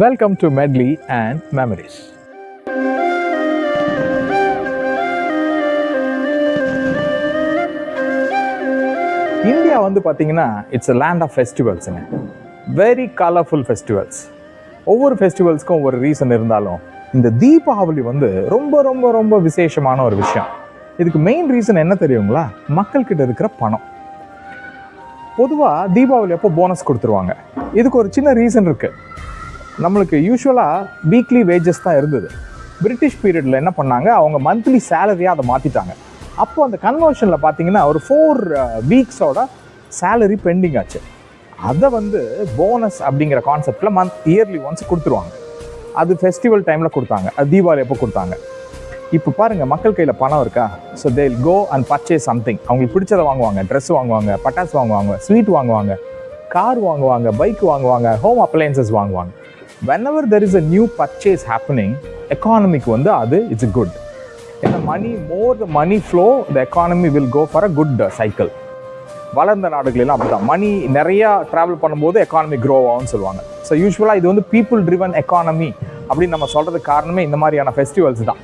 Welcome to medley and memories India வந்து பார்த்தீங்கன்னா it's a land of ஃபெஸ்டிவல்ஸுங்க very colourful festivals ஒவ்வொரு ஃபெஸ்டிவல்ஸ்க்கும் ஒவ்வொரு ரீசன் இருந்தாலும் இந்த தீபாவளி வந்து ரொம்ப ரொம்ப ரொம்ப விசேஷமான ஒரு விஷயம். இதுக்கு மெயின் ரீசன் என்ன தெரியுங்களா? மக்கள்கிட்ட இருக்கிற பணம். பொதுவாக தீபாவளி அப்போ போனஸ் கொடுத்துருவாங்க. இதுக்கு ஒரு சின்ன ரீசன் இருக்குது நம்மளுக்கு யூஸ்வலாக வீக்லி வேஜஸ் தான் இருந்தது. பிரிட்டிஷ் பீரியடில் என்ன பண்ணாங்க? அவங்க மந்த்லி சேலரியாக அதை மாற்றிட்டாங்க அப்போ அந்த கன்வர்ஷனில் பார்த்தீங்கன்னா ஒரு ஃபோர் வீக்ஸோட சேலரி பெண்டிங் ஆச்சு. அதை வந்து போனஸ் அப்படிங்கிற கான்செப்டில் மந்த் இயர்லி ஒன்ஸ் கொடுத்துருவாங்க. அது ஃபெஸ்டிவல் டைமில் கொடுத்தாங்க. அது தீபாவளி அப்போ கொடுத்தாங்க. இப்போ பாருங்கள் மக்கள் கையில் பணம் இருக்கா? So they go and purchase something அவங்களுக்கு பிடிச்சதை வாங்குவாங்க. ட்ரெஸ் வாங்குவாங்க பட்டாசு வாங்குவாங்க ஸ்வீட் வாங்குவாங்க கார் வாங்குவாங்க பைக் வாங்குவாங்க ஹோம் அப்ளையன்சஸ் வாங்குவாங்க. Whenever there is a new purchase happening எக்கானமிக்கு வந்து அது இட்ஸ் குட் ஏன்னா money more the money flow the economy will go for a good cycle வளர்ந்த நாடுகளெல்லாம் அப்படிதான். மணி நிறையா ட்ராவல் பண்ணும்போது எக்கானமி க்ரோ ஆகும்னு சொல்லுவாங்க. ஸோ யூஸ்வலாக இது வந்து பீப்புள் ட்ரிவன் எக்கானமி அப்படின்னு நம்ம சொல்கிறதுக்கு காரணமே இந்த மாதிரியான ஃபெஸ்டிவல்ஸ் தான்.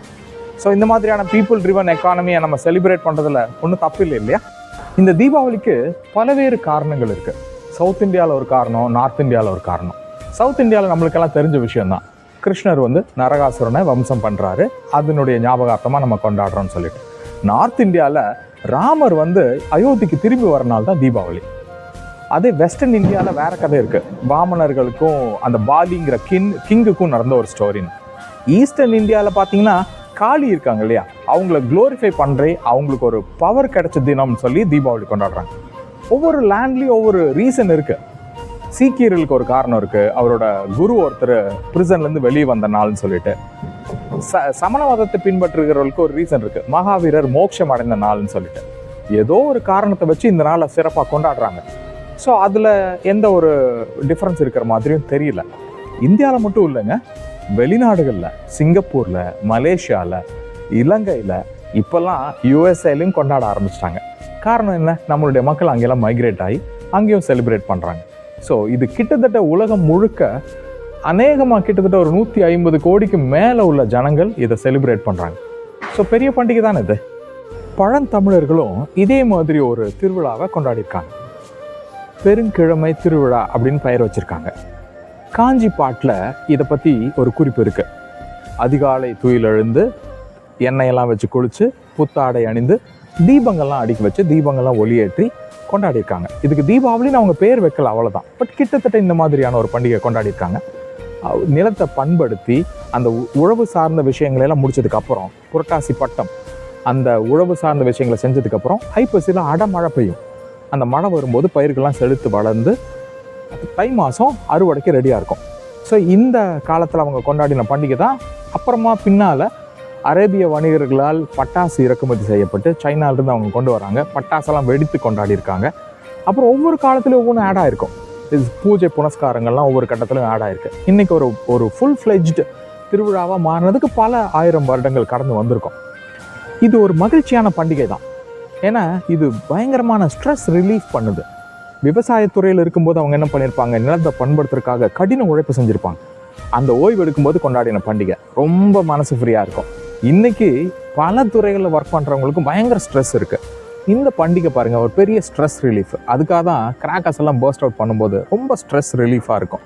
ஸோ இந்த மாதிரியான பீப்புள் ட்ரிவன் எக்கானமியை நம்ம செலிப்ரேட் பண்ணுறதுல ஒன்றும் தப்பு இல்லை இல்லையா? இந்த தீபாவளிக்கு பல்வேறு காரணங்கள் இருக்குது சவுத் இந்தியாவில் ஒரு காரணம் நார்த் இந்தியாவில் ஒரு காரணம். சவுத் இந்தியாவில் நம்மளுக்கெல்லாம் தெரிஞ்ச விஷயம்தான். கிருஷ்ணர் வந்து நரகாசுரனை வம்சம் பண்ணுறாரு அதனுடைய ஞாபகார்த்தமாக நம்ம கொண்டாடுறோம்னு சொல்லிட்டு. நார்த் இந்தியாவில் ராமர் வந்து அயோத்திக்கு திரும்பி வர நாள் தான் தீபாவளி. அதே வெஸ்டர்ன் இந்தியாவில் வேற கதை இருக்குது வாமனர்களுக்கும் அந்த பாலிங்கிற கிங் கிங்குக்கும் நடந்த ஒரு ஸ்டோரின்னு ஈஸ்டர்ன் இந்தியாவில் பார்த்தீங்கன்னா காளி இருக்காங்க இல்லையா? அவங்கள க்ளோரிஃபை பண்ணுறே அவங்களுக்கு ஒரு பவர் கிடைச்ச தினம்னு சொல்லி தீபாவளி கொண்டாடுறாங்க. ஒவ்வொரு லேண்ட்லேயும் ஒவ்வொரு ரீசன் இருக்குது சீக்கியர்களுக்கு ஒரு காரணம் இருக்குது அவரோட குரு ஒருத்தர் பிரிசன்லேருந்து வெளியே வந்த நாள்னு சொல்லிட்டு. ச சமணவாதத்தை பின்பற்றுகிறவர்களுக்கு ஒரு ரீசன் இருக்குது மகாவீரர் மோட்சம் அடைந்த நாள்னு சொல்லிட்டு. ஏதோ ஒரு காரணத்தை வச்சு இந்த நாளை சிறப்பாக கொண்டாடுறாங்க. ஸோ அதில் எந்த ஒரு டிஃப்ரென்ஸ் இருக்கிற மாதிரியும் தெரியல. இந்தியாவில் மட்டும் இல்லைங்க. வெளிநாடுகளில் சிங்கப்பூரில் மலேசியாவில் இலங்கையில் இப்போல்லாம் யூஎஸ்ஏலையும் கொண்டாட ஆரம்பிச்சிட்டாங்க. காரணம் என்ன? நம்மளுடைய மக்கள் அங்கெல்லாம் மைக்ரேட் ஆகி அங்கேயும் செலிப்ரேட் பண்ணுறாங்க ஸோ இது கிட்டத்தட்ட உலகம் முழுக்க அநேகமாக கிட்டத்தட்ட ஒரு நூற்றி ஐம்பது கோடிக்கு மேலே உள்ள ஜனங்கள் இதை செலிப்ரேட் பண்ணுறாங்க ஸோ பெரிய பண்டிகை தானே இது. பழந்தமிழர்களும் இதே மாதிரி ஒரு திருவிழாவை கொண்டாடியிருக்காங்க. பெருங்கிழமை திருவிழா அப்படின்னு பெயர் வச்சுருக்காங்க. காஞ்சி பாட்டில் இதை பற்றி ஒரு குறிப்பு இருக்குது அதிகாலை துயிலெழுந்து எண்ணெயெல்லாம் வச்சு குளித்து புத்தாடை அணிந்து தீபங்கள்லாம் அடுக்கி வச்சு தீபங்கள்லாம் ஒளியேற்றி கொண்டாடியிருக்காங்க. இதுக்கு தீபாவளின்னு அவங்க பேர் வைக்கல அவ்வளோதான் பட் கிட்டத்தட்ட இந்த மாதிரியான ஒரு பண்டிகை கொண்டாடியிருக்காங்க. நிலத்தை பண்படுத்தி அந்த உ- உழவு சார்ந்த விஷயங்களெல்லாம் முடிச்சதுக்கப்புறம் புரட்டாசி பட்டம் அந்த உழவு சார்ந்த விஷயங்களை செஞ்சதுக்கு அப்புறம் ஐப்பசியில் அடமழை பெய்யும். அந்த மழை வரும்போது பயிர்கள்லாம் செலுத்து வளர்ந்து தை மாதம் அறுவடைக்கு ரெடியாக இருக்கும். ஸோ இந்த காலத்தில் அவங்க கொண்டாடின பண்டிகை தான். அப்புறமா பின்னால் அரேபிய வணிகர்களால் பட்டாசு இறக்குமதி செய்யப்பட்டு சைனாலிருந்து அவங்க கொண்டு வராங்க. பட்டாசெல்லாம் வெடித்து கொண்டாடியிருக்காங்க. அப்புறம் ஒவ்வொரு காலத்துலையும் ஒவ்வொன்றும் ஆட் ஆயிருக்கும். இது பூஜை புனஸ்காரங்கள்லாம் ஒவ்வொரு கட்டத்திலும் ஆட் ஆயிருக்கு. இன்றைக்கி ஒரு ஒரு ஃபுல் ஃப்ளெஜ்டு திருவிழாவாக மாறினதுக்கு பல ஆயிரம் வருடங்கள் கடந்து வந்திருக்கும். இது ஒரு மகிழ்ச்சியான பண்டிகை தான். ஏன்னா இது பயங்கரமான ஸ்ட்ரெஸ் ரிலீஃப் பண்ணுது. விவசாயத்துறையில் இருக்கும்போது அவங்க என்ன பண்ணியிருப்பாங்க? நிலத்தை பண்படுத்துறதுக்காக கடின உழைப்பு செஞ்சுருப்பாங்க. அந்த ஓய்வு எடுக்கும்போது கொண்டாடின பண்டிகை. ரொம்ப மனசு ஃப்ரீயாக இருக்கும். இன்றைக்கி பல துறைகளில் ஒர்க் பண்ணுறவங்களுக்கும் பயங்கர ஸ்ட்ரெஸ் இருக்குது இந்த பண்டிகை பாருங்கள் ஒரு பெரிய ஸ்ட்ரெஸ் ரிலீஃப் அதுக்காக தான் கிராக்கர்ஸ் எல்லாம் பர்ஸ்ட் அவுட் பண்ணும்போது ரொம்ப ஸ்ட்ரெஸ் ரிலீஃபாக இருக்கும்.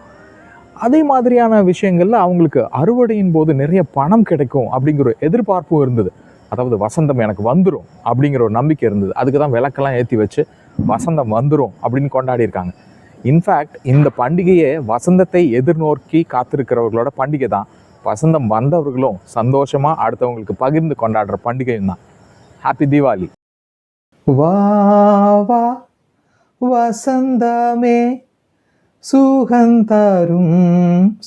அதே மாதிரியான விஷயங்களில் அவங்களுக்கு அறுவடையின் போது நிறைய பணம் கிடைக்கும் அப்படிங்கிற ஒரு எதிர்பார்ப்பும் இருந்தது. அதாவது வசந்தம் எனக்கு வந்துடும் அப்படிங்கிற ஒரு நம்பிக்கை இருந்தது. அதுக்கு தான் விளக்கெல்லாம் ஏற்றி வச்சு வசந்தம் வந்துடும் அப்படின்னு கொண்டாடியிருக்காங்க இன்ஃபேக்ட் இந்த பண்டிகையே வசந்தத்தை எதிர்நோக்கி காத்திருக்கிறவர்களோட பண்டிகை தான். வசந்தம் வந்தவர்களும் சந்தோஷமா அடுத்தவங்களுக்கு பகிர்ந்து கொண்டாடுற பண்டிகையும் தான். ஹாப்பி தீபாவளி வா வா வசந்தமே சுகந்தாரும்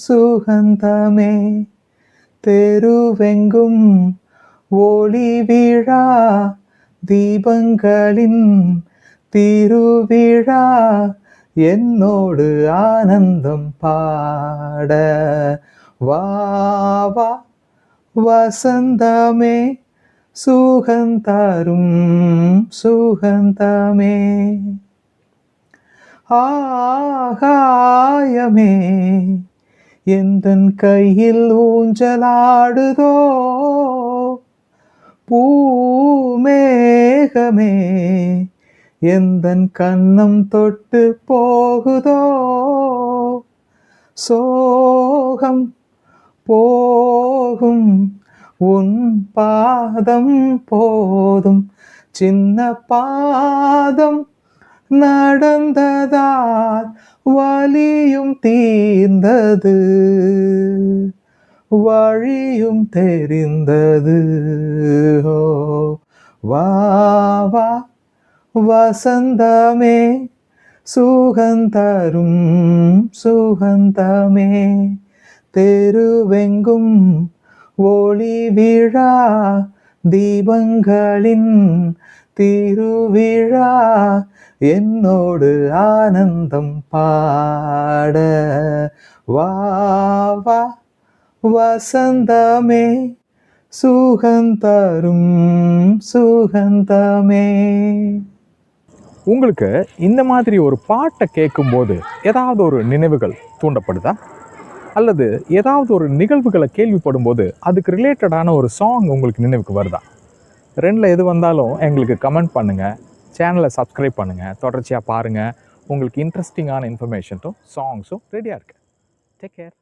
சுகந்தமே தெருவெங்கும் ஒளி விழா தீபங்களின் திருவிழா என்னோடு ஆனந்தம் பாட. வா வா வசந்தமே சுகந்தரும் சுகந்தமே ஆகாயமே எந்த கையில் ஊஞ்சலாடுதோ பூமேகமே எந்த கண்ணம் தொட்டு போகுதோ சோகம் போகும். உன் பாதம் போதும். சின்ன பாதம் நடந்ததால் வலியும் தீர்ந்தது. வழியும் தெரிந்தது. வா வா வசந்தமே. சுகந்தரும் சுகந்தமே. தெருவெங்கும் ஒளி விழா தீபங்களின் திருவிழா. என்னோடு ஆனந்தம் பாட வா வா வசந்தமே. சுகந்தரும் சுகந்தமே உங்களுக்கு இந்த மாதிரி ஒரு பாட்டை கேட்கும்போது ஏதாவது ஒரு நினைவுகள் தூண்டப்படுதா? அல்லது ஏதாவது ஒரு நிகழ்வுகளை கேள்விப்படும்போது அதுக்கு ரிலேட்டடான ஒரு சாங் உங்களுக்கு நினைவுக்கு வருதா? ரெண்டில் எது வந்தாலும் எங்களுக்கு கமெண்ட் பண்ணுங்கள் சேனலை சப்ஸ்கிரைப் பண்ணுங்கள் தொடர்ச்சியாக பாருங்கள் உங்களுக்கு இன்ட்ரெஸ்டிங்கான இன்ஃபர்மேஷன்ஸும் சாங்ஸும் ரெடியாக இருக்குது டேக் கேர்